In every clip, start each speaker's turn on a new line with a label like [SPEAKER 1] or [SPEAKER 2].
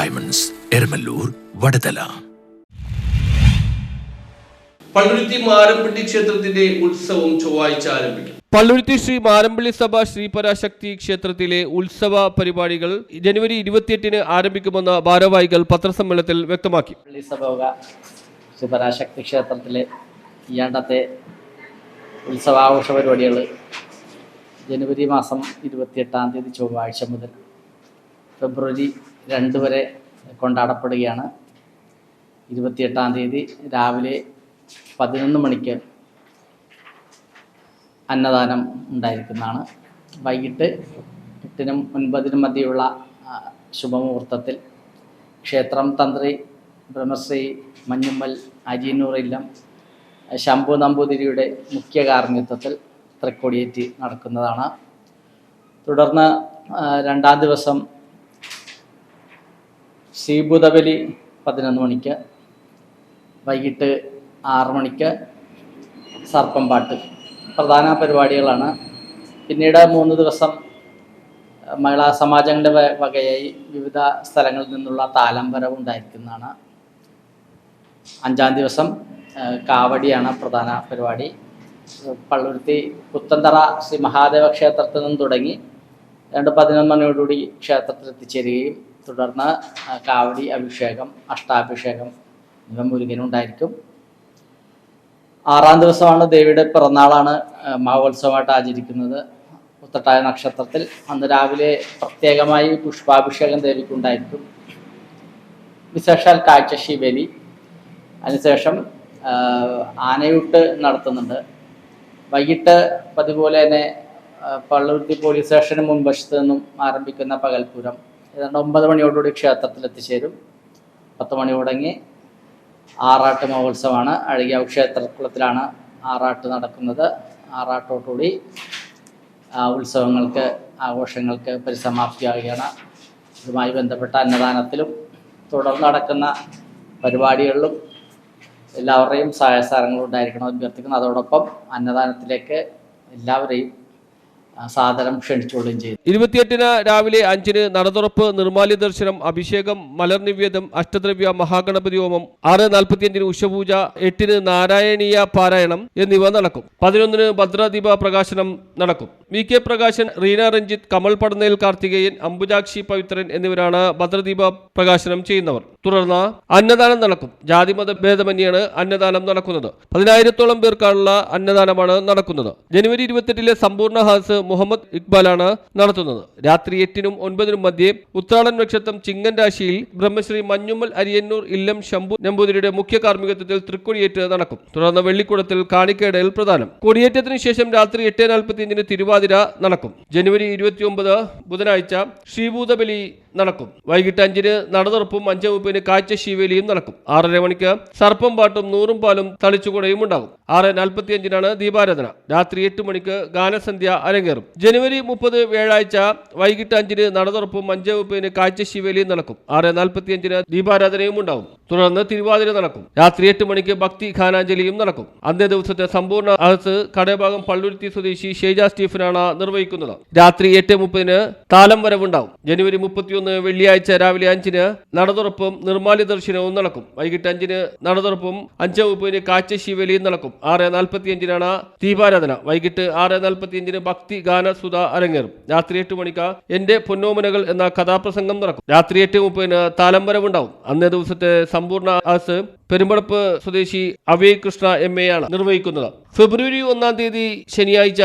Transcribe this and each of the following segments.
[SPEAKER 1] Diamonds Eramallur Vadathala
[SPEAKER 2] Palluruthy Marampally ക്ഷേത്രത്തിന്റെ ഉത്സവം ചൊവ്വാഴ്ച ആരംഭിക്കും.
[SPEAKER 3] പള്ളുരുത്തി ശ്രീ മാരമ്പള്ളി സഭ ശ്രീപരാശക്തി ക്ഷേത്രത്തിലെ ഉത്സവ പരിപാടികൾ ജനുവരി ഇരുപത്തിയെട്ടിന് ആരംഭിക്കുമെന്ന് ഭാരവാഹികൾ പത്രസമ്മേളനത്തിൽ വ്യക്തമാക്കി.
[SPEAKER 4] ശ്രീപരാശക്തി ക്ഷേത്രത്തിലെ ഈയാണ്ടത്തെ ഉത്സവാഘോഷ പരിപാടികൾ ജനുവരി മാസം ഇരുപത്തിയെട്ടാം തീയതി ചൊവ്വാഴ്ച മുതൽ ഫെബ്രുവരി രണ്ട് വരെ കൊണ്ടാടപ്പെടുകയാണ്. ഇരുപത്തിയെട്ടാം തീയതി രാവിലെ പതിനൊന്ന് മണിക്ക് അന്നദാനം ഉണ്ടായിരിക്കുന്നതാണ്. വൈകിട്ട് എട്ടിനും ഒൻപതിനും മധ്യയുള്ള ശുഭമുഹൂർത്തത്തിൽ ക്ഷേത്രം തന്ത്രി ബ്രഹ്മശ്രീ മഞ്ഞുമ്മൽ അജീനൂർ ഇല്ലം ശംഭു നമ്പൂതിരിയുടെ മുഖ്യ കാർമ്മിത്വത്തിൽ തൃക്കൊടിയേറ്റി നടക്കുന്നതാണ്. തുടർന്ന് രണ്ടാം ദിവസം ശ്രീഭൂതബലി പതിനൊന്ന് മണിക്ക് വൈകിട്ട് ആറ് മണിക്ക് സർപ്പം പാട്ട്. പ്രധാന പരിപാടികളാണ്. പിന്നീട് മൂന്ന് ദിവസം മഹിളാ സമാജങ്ങളുടെ വകയായി വിവിധ സ്ഥലങ്ങളിൽ നിന്നുള്ള താലംബരം ഉണ്ടായിരിക്കുന്നതാണ്. അഞ്ചാം ദിവസം കാവടിയാണ് പ്രധാന പരിപാടി. പള്ളുരുത്തി പുത്തന്തറ ശ്രീ മഹാദേവ ക്ഷേത്രത്തിൽ നിന്നും തുടങ്ങി രണ്ട് പതിനൊന്ന് മണിയോടുകൂടി ക്ഷേത്രത്തിൽ എത്തിച്ചേരുകയും തുടർന്ന് കാവടി അഭിഷേകം അഷ്ടാഭിഷേകം ഇവ മുരുകനുണ്ടായിരിക്കും. ആറാം ദിവസമാണ് ദേവിയുടെ പിറന്നാളാണ് മഹോത്സവമായിട്ട് ആചരിക്കുന്നത്. ഉത്തട്ടായ നക്ഷത്രത്തിൽ അന്ന് രാവിലെ പ്രത്യേകമായി പുഷ്പാഭിഷേകം ദേവിക്കുണ്ടായിരിക്കും വിശേഷാൽ കാഴ്ച ശിവലി. അതിനുശേഷം ആനയൂട്ട് നടത്തുന്നുണ്ട്. വൈകിട്ട് പതിപോലെ തന്നെ പള്ളുരുത്തി പോലീസ് സ്റ്റേഷന് മുൻവശത്ത് നിന്നും ആരംഭിക്കുന്ന പകൽപൂരം ഏതാണ്ട് ഒമ്പത് മണിയോടുകൂടി ക്ഷേത്രത്തിൽ എത്തിച്ചേരും പത്ത് മണി തുടങ്ങി ആറാട്ട് മഹോത്സവമാണ്. അഴകിയാവ് ക്ഷേത്രക്കുളത്തിലാണ് ആറാട്ട് നടക്കുന്നത്. ആറാട്ടോടുകൂടി ഉത്സവങ്ങൾക്ക് ആഘോഷങ്ങൾക്ക് പരിസമാപ്തിയാവുകയാണ്. ഇതുമായി ബന്ധപ്പെട്ട അന്നദാനത്തിലും തുടർന്ന് നടക്കുന്ന പരിപാടികളിലും എല്ലാവരുടെയും സഹായ സഹകരണങ്ങൾ അഭ്യർത്ഥിക്കുന്നു. അതോടൊപ്പം അന്നദാനത്തിലേക്ക് എല്ലാവരെയും സാദരം ക്ഷണിച്ചുകൊള്ളുകയും ചെയ്തു.
[SPEAKER 3] ഇരുപത്തിയെട്ടിന് രാവിലെ അഞ്ചിന് നടതുറപ്പ് നിർമാല്യ ദർശനം അഭിഷേകം മലർനിവേദം അഷ്ടദ്രവ്യ മഹാഗണപതി ഹോമം ആറ് നാൽപ്പത്തിയഞ്ചിന് ഉഷപൂജ എട്ടിന് നാരായണീയ പാരായണം എന്നിവ നടക്കും. പതിനൊന്നിന് ഭദ്രദീപ പ്രകാശനം നടക്കും. വി കെ പ്രകാശൻ റീന രഞ്ജിത്ത് കമൽ പടന്നേൽ കാർത്തികേയൻ അംബുജാക്ഷി പവിത്രൻ എന്നിവരാണ് ഭദ്രദീപ പ്രകാശനം ചെയ്യുന്നവർ. തുടർന്ന് അന്നദാനം നടക്കും. ജാതിമത ഭേദമന്യാണ് അന്നദാനം നടക്കുന്നത്. പതിനായിരത്തോളം പേർക്കാണുള്ള അന്നദാനമാണ് നടക്കുന്നത്. ജനുവരി ഇരുപത്തെട്ടിലെ സമ്പൂർണ ഹാസ് മുഹമ്മദ് ഇക്ബാലാണ് നടത്തുന്നത്. രാത്രി എട്ടിനും ഒൻപതിനും മധ്യേ ഉത്രാടൻ നക്ഷത്രം ചിങ്ങൻ രാശിയിൽ ബ്രഹ്മശ്രീ മഞ്ഞുമ്മൽ അരിയന്നൂർ ഇല്ലം ശംഭു നമ്പൂതിരിയുടെ മുഖ്യ കാർമ്മികത്വത്തിൽ തൃക്കൊടിയേറ്റ് നടക്കും. തുടർന്ന് വെള്ളിക്കുടത്തിൽ കാണിക്കേടയിൽ പ്രധാനം. കൊടിയേറ്റത്തിന് ശേഷം രാത്രി എട്ട് നാൽപ്പത്തിയഞ്ചിന് തിരുവാതിര നടക്കും. ജനുവരി ഇരുപത്തിയൊമ്പത് ബുധനാഴ്ച ശ്രീഭൂതബലി നടക്കും. വൈകിട്ട് അഞ്ചിന് നടതുറപ്പും അഞ്ച് മുപ്പതിന് കാഴ്ച ശിവേലിയും നടക്കും. ആറര മണിക്ക് സർപ്പം പാട്ടും നൂറും പാലും തളിച്ചുകൂടയും ഉണ്ടാകും. ആറ് നാൽപ്പത്തിയഞ്ചിനാണ് ദീപാരാധന. രാത്രി എട്ട് മണിക്ക് ഗാനസന്ധ്യ അരങ്ങേറും. ജനുവരി മുപ്പത് വ്യാഴാഴ്ച വൈകിട്ട് അഞ്ചിന് നടതുറപ്പും അഞ്ച് മുപ്പതിന് കാഴ്ച ശിവേലിയും നടക്കും. ആറ് നാൽപ്പത്തിയഞ്ചിന് ദീപാരാധനയും ഉണ്ടാകും തുടർന്ന് തിരുവാതിര നടക്കും. രാത്രി എട്ട് മണിക്ക് ഭക്തി ഖാനാഞ്ജലിയും നടക്കും. അന്നേ ദിവസത്തെ സമ്പൂർണ അഹസ് കടയഭാഗം പള്ളുരുത്തി സ്വദേശി ഷേജ സ്റ്റീഫനാണ് നിർവഹിക്കുന്നത്. രാത്രി എട്ട് മുപ്പതിന് താലം വരവുണ്ടാവും. ജനുവരി മുപ്പത്തിയൊന്ന് വെള്ളിയാഴ്ച രാവിലെ അഞ്ചിന് നടതുറപ്പും നിർമ്മാല്യ ദർശനവും നടക്കും. വൈകിട്ട് അഞ്ചിന് നടതുറപ്പും അഞ്ച് മുപ്പതിന് കാച്ച ശിവലിയും നടക്കും. ആറ് നാൽപ്പത്തിയഞ്ചിനാണ് ദീപാരാധന. വൈകിട്ട് ആറ് നാൽപ്പത്തിയഞ്ചിന് ഭക്തി ഗാന സുധ അരങ്ങേറും. രാത്രി എട്ട് മണിക്ക് എന്റെ പൊന്നോമനകൾ എന്ന കഥാപ്രസംഗം നടക്കും. രാത്രി എട്ട് മുപ്പതിന് താലം വരവുണ്ടാവും. അന്നേ ദിവസത്തെ സമ്പൂർണ ആസ് പെരുമ്പടപ്പ് സ്വദേശി അവയ് കൃഷ്ണ എം എ ആണ് നിർവഹിക്കുന്നത്. ഫെബ്രുവരി ഒന്നാം തീയതി ശനിയാഴ്ച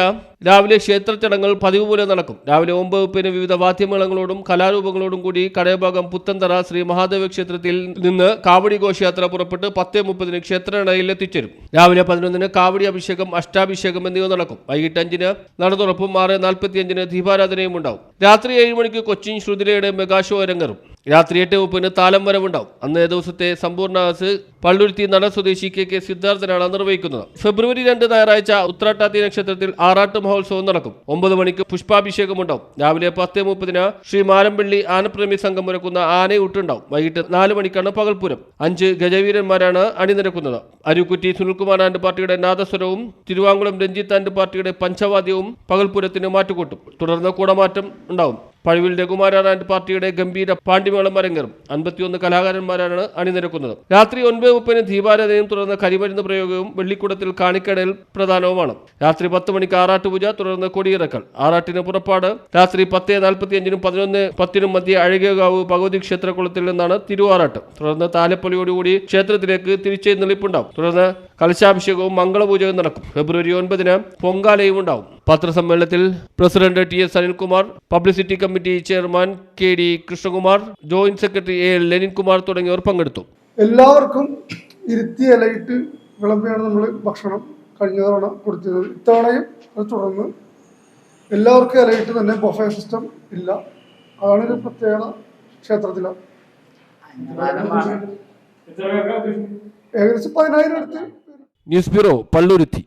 [SPEAKER 3] രാവിലെ ക്ഷേത്ര ചടങ്ങുകൾ പതിവ് പോലെ നടക്കും. രാവിലെ ഒമ്പത് വകുപ്പിന് വിവിധ വാദ്യമേളങ്ങളോടും കലാരൂപങ്ങളോടും കൂടി കടയഭാഗം പുത്തന്തറ ശ്രീ മഹാദേവ ക്ഷേത്രത്തിൽ നിന്ന് കാവടി ഘോഷയാത്ര പുറപ്പെട്ട് പത്ത് മുപ്പതിന് ക്ഷേത്രനടയിൽ എത്തിച്ചേരും. രാവിലെ പതിനൊന്നിന് കാവടി അഭിഷേകം അഷ്ടാഭിഷേകം എന്നിവ നടക്കും. വൈകിട്ട് അഞ്ചിന് നടതുറപ്പും ആറ് നാൽപ്പത്തിയഞ്ചിന് ദീപാരാധനയും ഉണ്ടാവും. രാത്രി ഏഴ് മണിക്ക് കൊച്ചിൻ ശ്രുതിലയുടെ മെഗാഷോ അരങ്ങേറും. രാത്രി എട്ട് മുപ്പതിന് താലം വരവുണ്ടാവും. അന്നേ ദിവസത്തെ സമ്പൂർണ ആസ് പള്ളുരുത്തി നട സ്വദേശി കെ കെ സിദ്ധാർത്ഥനാണ് നിർവഹിക്കുന്നത്. ഫെബ്രുവരി രണ്ട് ഞായറാഴ്ച ഉത്രാട്ടാത്തി നക്ഷത്രത്തിൽ ആറാട്ട് മഹോത്സവം നടക്കും. ഒമ്പത് മണിക്ക് പുഷ്പാഭിഷേകം ഉണ്ടാവും രാവിലെ പത്ത് മുപ്പതിന് ശ്രീ മാരമ്പള്ളി ആനപ്രേമി സംഘം ഒരുക്കുന്ന ആനയൂട്ടുണ്ടാവും. വൈകിട്ട് നാല് മണിക്കാണ് പകൽപൂരം അഞ്ച് ഗജവീരന്മാരാണ് അണിനിരക്കുന്നത്. അരുക്കുറ്റി സുനിൽകുമാർ ആൻഡ് പാർട്ടിയുടെ നാദസ്വരവും തിരുവാങ്കുളം രഞ്ജിത്ത് ആൻഡ് പാർട്ടിയുടെ പഞ്ചവാദ്യവും പകൽപൂരത്തിന് മാറ്റുകൂട്ടും. തുടർന്ന് കൂടമാറ്റം ഉണ്ടാവും. പഴുവിൽ രഘുമാരാർ ആൻഡ് പാർട്ടിയുടെ ഗംഭീര പാണ്ഡിമേളം അരങ്ങേറും. അൻപത്തിയൊന്ന് കലാകാരന്മാരാണ് അണിനിരക്കുന്നത്. രാത്രി ഒൻപത് മുപ്പതിന് ദീപാരാധനയും തുടർന്ന് കരിമരുന്ന് പ്രയോഗവും വെള്ളിക്കുടത്തിൽ കാണിക്കടയിൽ പ്രധാനവുമാണ്. രാത്രി പത്ത് മണിക്ക് ആറാട്ടുപൂജ തുടർന്ന് കൊടിയിറക്കൽ. ആറാട്ടിന് പുറപ്പാട്. രാത്രി പത്ത് നാൽപ്പത്തി അഞ്ചിനും പതിനൊന്ന് പത്തിനും മധ്യ അഴകാവ് ഭഗവതി ക്ഷേത്രകുളത്തിൽ നിന്നാണ് തിരുവാറാട്ട്. തുടർന്ന് താലപ്പൊലിയോടുകൂടി ക്ഷേത്രത്തിലേക്ക് തിരിച്ചെഴുന്നള്ളിപ്പുണ്ടാവും. തുടർന്ന് കലശാഭിഷേകവും മംഗളപൂജയും നടക്കും. ഫെബ്രുവരി ഒൻപതിന് പൊങ്കാലയും ഉണ്ടാവും. പത്രസമ്മേളനത്തിൽ president T S Anilkumar publicity committee chairman K D Krishnakumar joint secretary A L Leninkumar തുടങ്ങിയവർ പങ്കെടുത്തു.
[SPEAKER 5] എല്ലാവർക്കും ഇരുത്തി ഇലയിട്ട് വിളമ്പിയാണ് നമ്മൾ ഭക്ഷണം കഴിഞ്ഞ തവണ കൊടുത്തത്. ഇത്തവണയും അത് തുടർന്ന് എല്ലാവർക്കും ഇലയിട്ട് തന്നെ ബൊഫേ സിസ്റ്റം ഇല്ല. അതാണ് ഒരു പ്രത്യേകത ക്ഷേത്രത്തില ഏകദേശം പതിനായിരം അടുത്ത്
[SPEAKER 3] ന്യൂസ് ബ്യൂറോ പള്ളുരുത്തി.